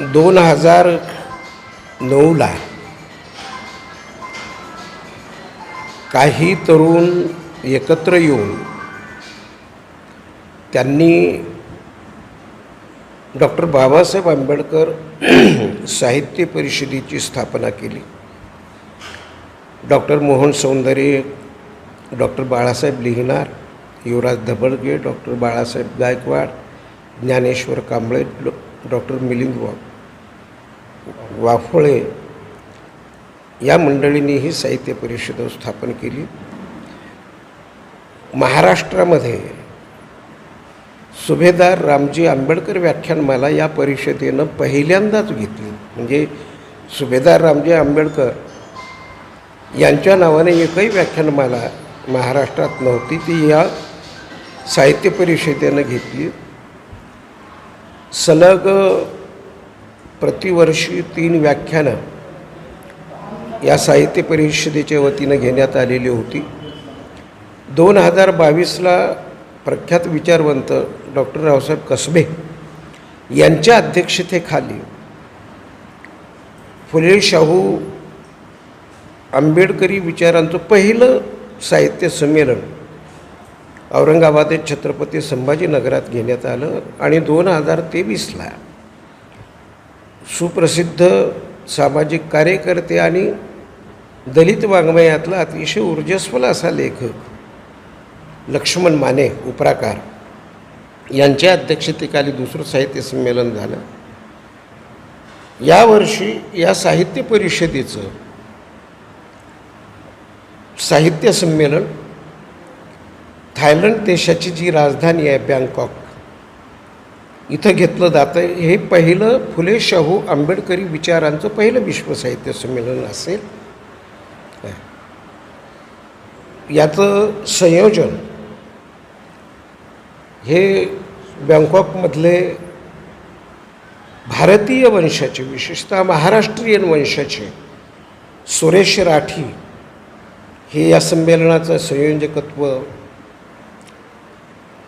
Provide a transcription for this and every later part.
दोन हजार नऊला काही तरुण एकत्र येऊन त्यांनी डॉक्टर बाबासाहेब आंबेडकर साहित्य परिषदेची स्थापना केली. डॉक्टर मोहन सौंदर्य डॉक्टर बाळासाहेब लिहिणार युवराज धबडगे डॉक्टर बाळासाहेब गायकवाड ज्ञानेश्वर कांबळे डॉ डॉक्टर मिलिंद वाघ वाफोळे या मंडळींनी ही साहित्य परिषद स्थापन केली. महाराष्ट्रामध्ये सुभेदार रामजी आंबेडकर व्याख्यानमाला या परिषदेनं पहिल्यांदाच घेतली. म्हणजे सुभेदार रामजी आंबेडकर यांच्या नावाने एकही व्याख्यानमाला महाराष्ट्रात नव्हती ती या साहित्य परिषदेनं घेतली. सलग प्रतिवर्षी तीन व्याख्यानं या साहित्य परिषदेच्या वतीनं घेण्यात आलेली होती. दोन हजार बावीसला प्रख्यात विचारवंत डॉक्टर रावसाहेब कसबे यांच्या अध्यक्षतेखाली फुले शाहू आंबेडकरी विचारांचं पहिलं साहित्य संमेलन औरंगाबादेत छत्रपती संभाजीनगरात घेण्यात आलं आणि दोन हजार तेवीसला सुप्रसिद्ध सामाजिक कार्यकर्ते आणि दलित वाङ्मयातला अतिशय ऊर्जस्वल असा लेखक लक्ष्मण माने उपराकार. यांच्या अध्यक्षतेखाली दुसरं साहित्य संमेलन झालं. यावर्षी या साहित्य परिषदेचं साहित्य संमेलन थायलंड देशाची जी राजधानी आहे बँकॉक इथं घेतलं जातं हे पहिलं फुले शाहू आंबेडकरी विचारांचं पहिलं विश्व साहित्य संमेलन असेल. याचं संयोजन हे बँकॉकमधले भारतीय वंशाचे विशेषतः महाराष्ट्रीयन वंशाचे सुरेश राठी हे या संमेलनाचं संयोजकत्व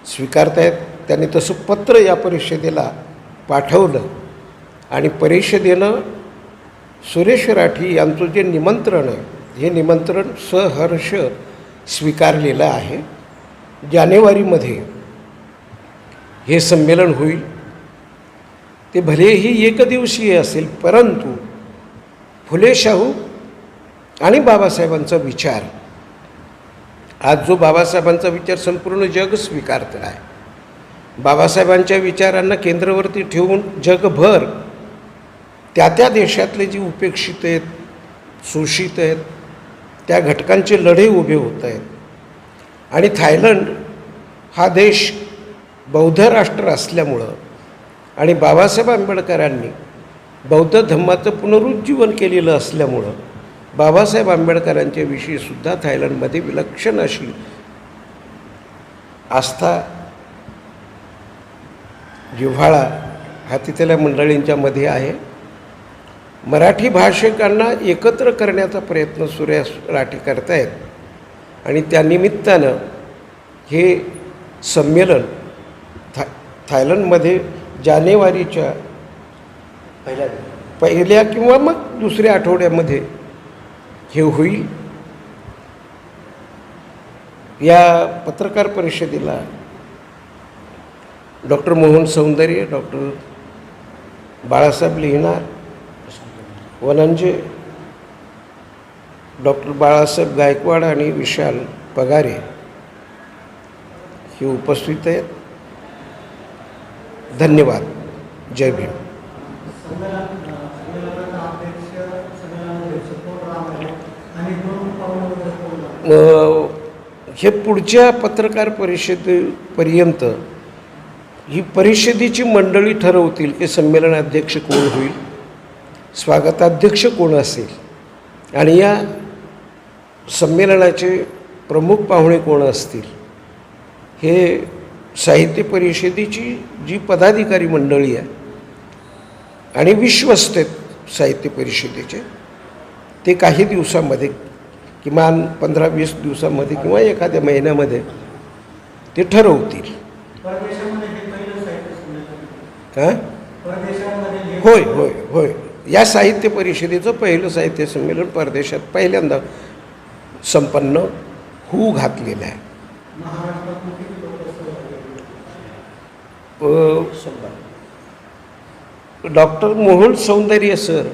स्वीकारतायत. त्यांनी तसं पत्र या परिषदेला पाठवलं. आणि परिषदेनं सुरेश राठी यांचं जे निमंत्रण आहे हे निमंत्रण सहर्ष स्वीकारलेलं आहे. जानेवारीमध्ये हे संमेलन होईल. ते भलेही एकदिवसीय असेल परंतु फुले शाहू आणि बाबासाहेबांचा विचार. आज जो बाबासाहेबांचा विचार संपूर्ण जग स्वीकारत आहे. बाबासाहेबांच्या विचारांना केंद्रवरती ठेवून जगभर त्या त्या देशातले जे उपेक्षित आहेत शोषित आहेत त्या घटकांचे लढे उभे होत आहेत. आणि थायलंड हा देश बौद्ध राष्ट्र असल्यामुळं आणि बाबासाहेब आंबेडकरांनी बौद्ध धम्माचं पुनरुज्जीवन केलेलं असल्यामुळं बाबासाहेब आंबेडकरांच्या थायलंडमध्ये विलक्षण अशी आस्था जिव्हाळा हा तिथल्या मंडळींच्या मध्ये आहे. मराठी भाषिकांना एकत्र करण्याचा प्रयत्न सुरेश राठी करतायत. आणि त्यानिमित्तानं हे संमेलन था थायलंडमध्ये जानेवारीच्या पहिल्या पहिल्या किंवा मग दुसऱ्या आठवड्यामध्ये हे होईल. या पत्रकार परिषदेला डॉक्टर मोहन सौंदर्य डॉक्टर बाळासाहेब लिहिणार वनंजे डॉक्टर बाळासाहेब गायकवाड आणि विशाल पगारे हे उपस्थित आहेत. धन्यवाद. जय भीम. हे पुढच्या पत्रकार परिषदेपर्यंत ही परिषदेची मंडळी ठरवतील की संमेलनाध्यक्ष कोण होईल? स्वागताध्यक्ष कोण असेल? आणि या संमेलनाचे प्रमुख पाहुणे कोण असतील? हे साहित्य परिषदेची जी पदाधिकारी मंडळी आहे आणि विश्वस्त आहेत साहित्य परिषदेचे ते काही दिवसामध्ये किमान पंधरा वीस दिवसामध्ये किंवा एखाद्या महिन्यामध्ये ते ठरवतील परदेशामध्ये हे पहिलं साहित्य संमेलन हां होय होय होय. या साहित्य परिषदेचं पहिलं साहित्य संमेलन परदेशात पहिल्यांदा संपन्न होऊ घातलेलं आहे. डॉक्टर मोहोळ सौंदर्य सर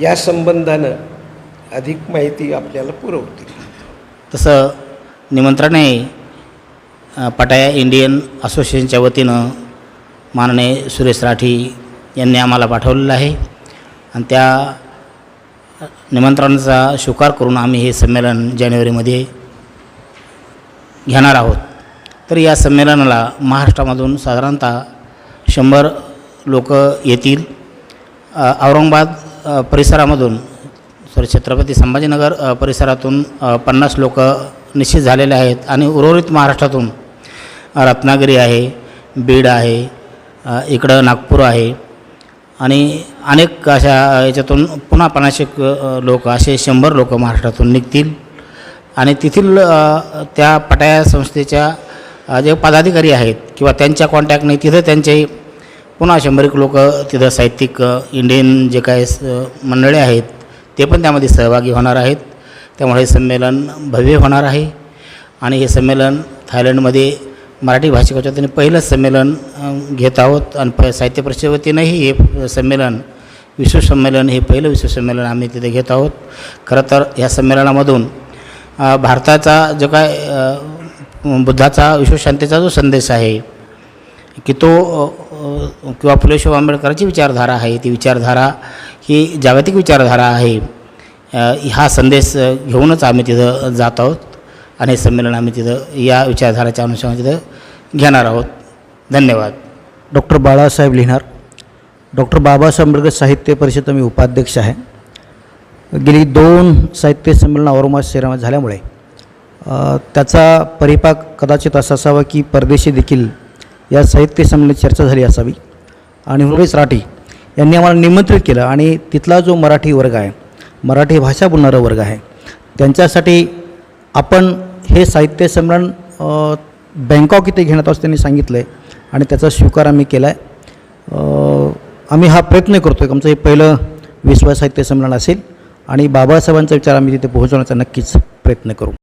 या संबंधानं अधिक माहिती आपल्याला पुरवतील. तसं निमंत्रण आहे पटाया इंडियन असोसिएशनच्या वतीनं माननीय सुरेश राठी यांनी आम्हाला पाठवलेलं आहे. आणि त्या निमंत्रणाचा स्वीकार करून आम्ही हे संमेलन जानेवारीमध्ये घेणार आहोत. तर या संमेलनाला महाराष्ट्रामधून साधारणतः शंभर लोक येतील. औरंगाबाद परिसरामधून सॉरी छत्रपती संभाजीनगर परिसरातून पन्नास लोक निश्चित झालेले आहेत. आणि उर्वरित महाराष्ट्रातून रत्नागिरी आहे बीड आहे इकडं नागपूर आहे. आणि अनेक अशा याच्यातून पुन्हा पन्नाशे लोक असे शंभर लोक महाराष्ट्रातून निघतील. आणि तेथील त्या पटाया संस्थेच्या जे पदाधिकारी आहेत किंवा त्यांच्या कॉन्टॅक्टने तिथं त्यांचे पुन्हा शंभर एक लोक तिथं साहित्यिक इंडियन जे काही मंडळी आहेत ते पण त्यामध्ये सहभागी होणार आहेत. त्यामुळे हे संमेलन भव्य होणार आहे. आणि हे संमेलन थायलंडमध्ये मराठी भाषिकाच्या वतीने पहिलंच संमेलन घेत आहोत. आणि प साहित्य परिषदेच्या वतीनंही हे संमेलन विश्वसंमेलन हे पहिलं विश्वसंमेलन आम्ही तिथे घेत आहोत. खरं तर ह्या संमेलनामधून भारताचा जो काय बुद्धाचा विश्वशांतीचा जो संदेश आहे की तो किंवा फुले शाहू आंबेडकरांची विचारधारा आहे ती विचारधारा ही जागतिक विचारधारा आहे हा संदेश घेऊनच आम्ही तिथं जात आहोत. आणि हे संमेलन आम्ही तिथं या विचारधाराच्या अनुषंगाने तिथं घेणार आहोत. धन्यवाद. डॉक्टर बाळासाहेब लिहिणार. डॉक्टर बाबासाहेब आंबेडकर साहित्य परिषद मी उपाध्यक्ष आहे. गेली दोन साहित्य संमेलन औरंगाबाद शहरामध्ये झाल्यामुळे त्याचा परिपाक कदाचित असा असावा की परदेशी देखील या साहित्य संमेलनात चर्चा झाली असावी. आणि मुरळीस राठी यांनी आम्हाला निमंत्रित केलं आणि तिथला जो मराठी वर्ग आहे मराठी भाषा बोलणारा वर्ग आहे त्यांच्यासाठी आपण हे साहित्य संमेलन बँकॉक इथे घेण्यात असं त्यांनी सांगितलं आहे आणि त्याचा स्वीकार आम्ही केला आहे आम्ही हा प्रयत्न करतो आहे आमचं हे पहिलं विश्व साहित्य संमेलन असेल आणि बाबासाहेबांचा विचार आम्ही तिथे पोहोचवण्याचा नक्कीच प्रयत्न करू.